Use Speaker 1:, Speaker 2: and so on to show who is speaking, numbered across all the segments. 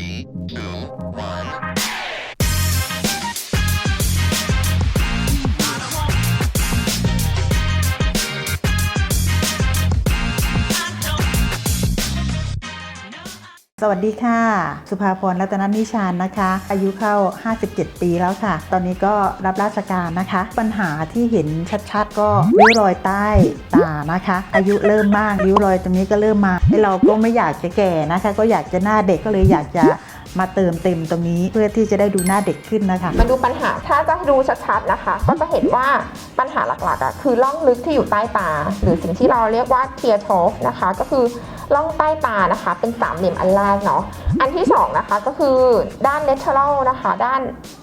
Speaker 1: Three, two,
Speaker 2: สวัสดีค่ะ สุภาพรรัตนนิชานนะคะ อายุเข้า 57 ปีแล้วค่ะ ตอนนี้ก็รับราชการนะคะ ปัญหาที่เห็นชัดๆ ก็ริ้วรอยใต้ตานะคะ อายุเริ่มมากริ้วรอยตรงนี้ก็เริ่มมาเราก็ไม่อยากจะแก่นะคะ ก็อยากจะหน้าเด็กก็เลยอยากจะมาเติมเต็มตรงนี้เพื่อที่จะได้ดูหน้าเด็กขึ้นนะคะ
Speaker 3: มาดูปัญหาถ้าจะดูชัดๆนะคะ ก็จะเห็นว่าปัญหาหลักๆอะคือร่องลึกที่อยู่ใต้ตา หรือสิ่งที่เราเรียกว่าเทียโทฟนะคะ ก็คือ ร่องใต้ตานะคะ เป็นสามเหลี่ยมอันแรกเนาะอันที่สองนะคะก็คือด้าน lateral นะคะ ด้าน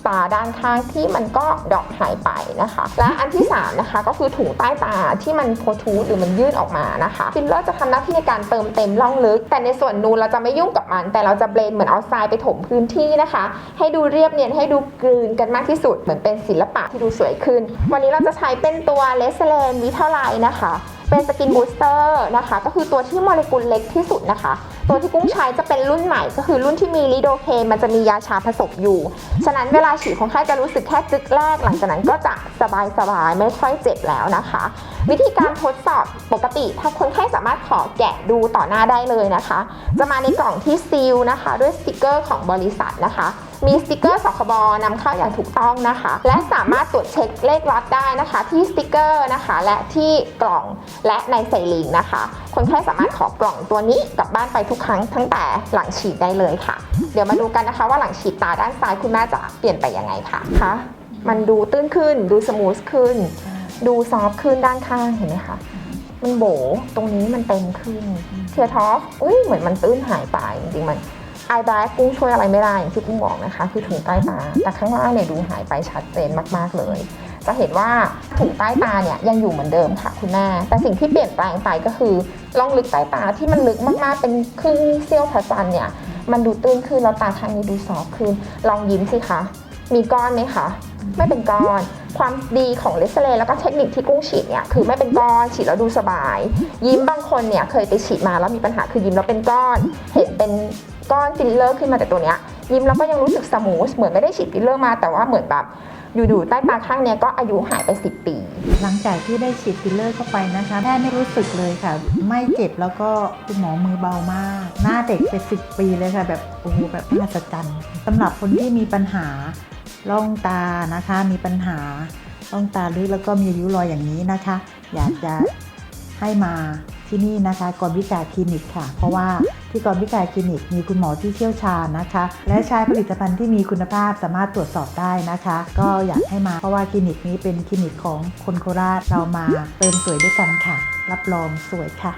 Speaker 3: ตาด้านข้างที่มันก็ดรอปหายไปนะคะ และอันที่สามนะคะก็คือถุงใต้ตาที่มันโพทูหรือมันยื่นออกมานะคะฟิลเลอร์จะทำหน้าที่ในการเติมเต็มร่องลึก แต่ในส่วนนูนเราจะไม่ยุ่งกับมัน แต่เราจะเบลนเหมือนเอาทรายไปถมพื้นที่นะคะ ให้ดูเรียบเนียนให้ดูกลืนกันมากที่สุดเหมือนเป็นศิลปะที่ดูสวยขึ้น วันนี้เราจะใช้เป็นตัวเลสเลนวิเทาไลนะคะ เป็นสกินบูสเตอร์นะคะ ก็คือตัวที่โมเลกุลเล็กที่สุดนะคะ ตัวที่กุ้งใช้จะเป็นรุ่นใหม่ ก็คือรุ่นที่มีลิโดเคนมันจะมียาชาผสมอยู่ ฉะนั้นเวลาฉีดคนไข้จะรู้สึกแค่จึกแรก หลังจากนั้นก็จะสบายสบายๆไม่ค่อยเจ็บแล้วนะคะ วิธีการทดสอบปกติ ถ้าคนไข้สามารถขอแกะดูต่อหน้าได้เลยนะคะ จะมาในกล่องที่ซีลนะคะ ด้วยสติกเกอร์ของบริษัทนะคะ มีสติกเกอร์สคบนำเข้าอย่างถูกต้องนะคะ และสามารถตรวจเช็คเลขล็อตได้นะคะ ที่สติกเกอร์นะคะ และที่กล่องและในใส่ลิงนะคะ คนไข้สามารถขอกล่องตัวนี้กลับบ้านไปทุกครั้งตั้งแต่หลังฉีดได้เลยค่ะ เดี๋ยวมาดูกันนะคะ ว่าหลังฉีดตาด้านซ้ายคุณแม่จะเปลี่ยนไปยังไงค่ะคะมันดูตื้นขึ้น ดูสมูทขึ้น ดูซอฟต์ขึ้นด้านข้างเห็นไหมคะมันโบตรงนี้มันเต็มขึ้นเทียท็อปอุ้ยเหมือนมันตื้นหายไปจริงๆมัน ไอแบ็กกุ้งช่วยอะไรไม่ได้อย่างที่กุ้งบอกนะคะ คือถุงใต้ตา แต่ข้างล่างเนี่ยดูหายไปชัดเจนมากๆเลย จะเห็นว่าถุงใต้ตาเนี่ยยังอยู่เหมือนเดิมค่ะคุณแม่ แต่สิ่งที่เปลี่ยนแปลงไปก็คือร่องลึกใต้ตาที่มันลึกมากๆเป็นครึ่งเซี่ยวพระจันทร์เนี่ยมันดูตื้นขึ้นแล้วตาข้างนี้ดูซอฟขึ้น ลองยิ้มสิคะ มีก้อนไหมคะ ไม่เป็นก้อน ความดีของเลสเลแล้วก็เทคนิคที่กุ้งฉีดเนี่ยคือไม่เป็นก้อนฉีดแล้วดูสบาย ยิ้มบางคนเนี่ยเคยไปฉีดมาแล้วมีปัญหาคือยิ้มแล้วเป็นก้อน เห็นเป็น ก้อนฟิลเลอร์ขึ้นมาแต่ตัวเนี้ยยิ้มแล้วก็ยังรู้สึกสมูทเหมือนไม่ได้ฉีดฟิลเลอร์มาแต่ว่าเหมือนแบบอยู่ๆใต้ตาข้างเนี้ยก็อายุหายไป 10 ปี
Speaker 2: หลังจากที่ได้ฉีดฟิลเลอร์เข้าไปนะคะแม่ไม่รู้สึกเลยค่ะ ไม่เจ็บแล้วก็คุณหมอมือเบามาก หน้าเด็กไปสิบปีเลยค่ะ แบบโอ้โหแบบมหัศจรรย์สำหรับคนที่มีปัญหาล่องตานะคะ มีปัญหาล่องตาลึกแล้วก็มีริ้วรอยอย่างนี้นะคะ อยากจะ ให้มาที่นี่นะคะกรวิกาคลินิกค่ะ เพราะว่าที่กรวิกาคลินิกมีคุณหมอที่เชี่ยวชาญนะคะ และใช้ผลิตภัณฑ์ที่มีคุณภาพสามารถตรวจสอบได้นะคะ ก็อยากให้มาเพราะว่าคลินิกนี้เป็นคลินิกของคนโคราชเรามาเติมสวยด้วยกันค่ะ รับรองสวยค่ะ